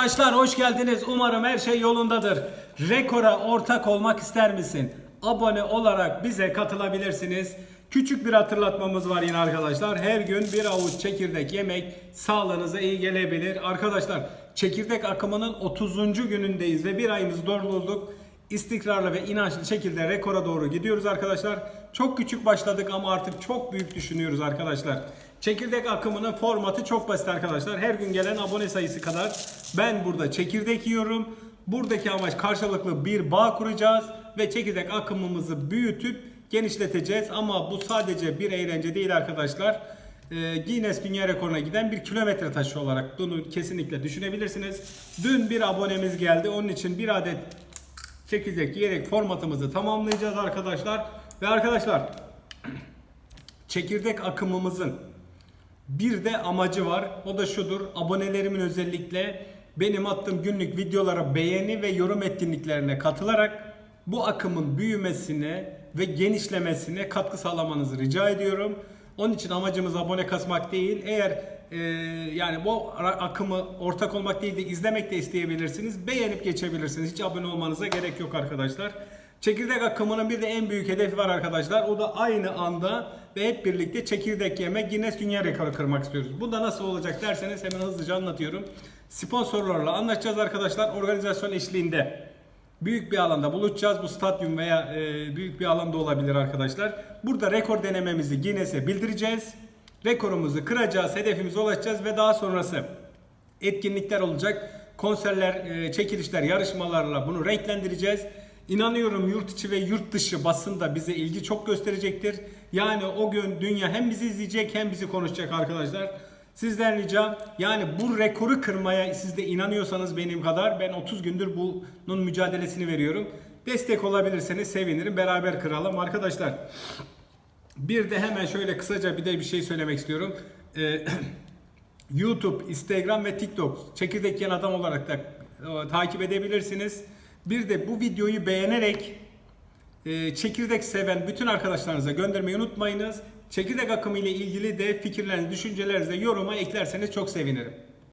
Arkadaşlar hoş geldiniz. Umarım her şey yolundadır. Rekora ortak olmak ister misin? Abone olarak bize katılabilirsiniz. Küçük bir hatırlatmamız var yine arkadaşlar. Her gün bir avuç çekirdek yemek sağlığınıza iyi gelebilir. Arkadaşlar çekirdek akımının 30. günündeyiz ve bir ayımızı doldurduk. İstikrarlı ve inançlı şekilde rekora doğru gidiyoruz arkadaşlar. Çok küçük başladık ama artık çok büyük düşünüyoruz arkadaşlar. Çekirdek akımının formatı çok basit arkadaşlar. Her gün gelen abone sayısı kadar ben burada çekirdek yiyorum. Buradaki amaç karşılıklı bir bağ kuracağız ve çekirdek akımımızı büyütüp genişleteceğiz. Ama bu sadece bir eğlence değil arkadaşlar. Ee, Guinness Dünya Rekoru'na giden bir kilometre taşı olarak bunu kesinlikle düşünebilirsiniz. Dün bir abonemiz geldi. Onun için bir adet çekirdek yiyerek formatımızı tamamlayacağız arkadaşlar. Ve arkadaşlar çekirdek akımımızın bir de amacı var. O da şudur. Abonelerimin özellikle benim attığım günlük videolara beğeni ve yorum etkinliklerine katılarak bu akımın büyümesine ve genişlemesine katkı sağlamanızı rica ediyorum. Onun için amacımız abone kasmak değil. Eğer e, yani bu akımı ortak olmak değil de izlemek de isteyebilirsiniz. Beğenip geçebilirsiniz. Hiç abone olmanıza gerek yok arkadaşlar. Çekirdek akımının bir de en büyük hedefi var arkadaşlar. O da aynı anda ve hep birlikte çekirdek yeme Guinness Dünya Rekoru kırmak istiyoruz. Bu da nasıl olacak derseniz hemen hızlıca anlatıyorum. Sponsorlarla anlaşacağız arkadaşlar organizasyon eşliğinde. Büyük bir alanda buluşacağız. Bu stadyum veya e, büyük bir alanda olabilir arkadaşlar. Burada rekor denememizi Guinness'e bildireceğiz. Rekorumuzu kıracağız, hedefimize ulaşacağız ve daha sonrası etkinlikler olacak. Konserler, e, çekilişler, yarışmalarla bunu renklendireceğiz. İnanıyorum yurt içi ve yurt dışı basında bize ilgi çok gösterecektir. Yani o gün dünya hem bizi izleyecek hem bizi konuşacak arkadaşlar. Sizden ricam yani bu rekoru kırmaya siz de inanıyorsanız benim kadar ben 30 gündür bunun mücadelesini veriyorum. Destek olabilirseniz sevinirim. Beraber kıralım arkadaşlar. Bir de hemen şöyle kısaca bir de bir şey söylemek istiyorum. Ee, YouTube, Instagram ve TikTok çekirdek yiyen adam olarak da e, takip edebilirsiniz. Bir de bu videoyu beğenerek e, çekirdek seven bütün arkadaşlarınıza göndermeyi unutmayınız. Çekirdek akımı ile ilgili de fikirlerinizi, düşüncelerinizi yoruma eklerseniz çok sevinirim.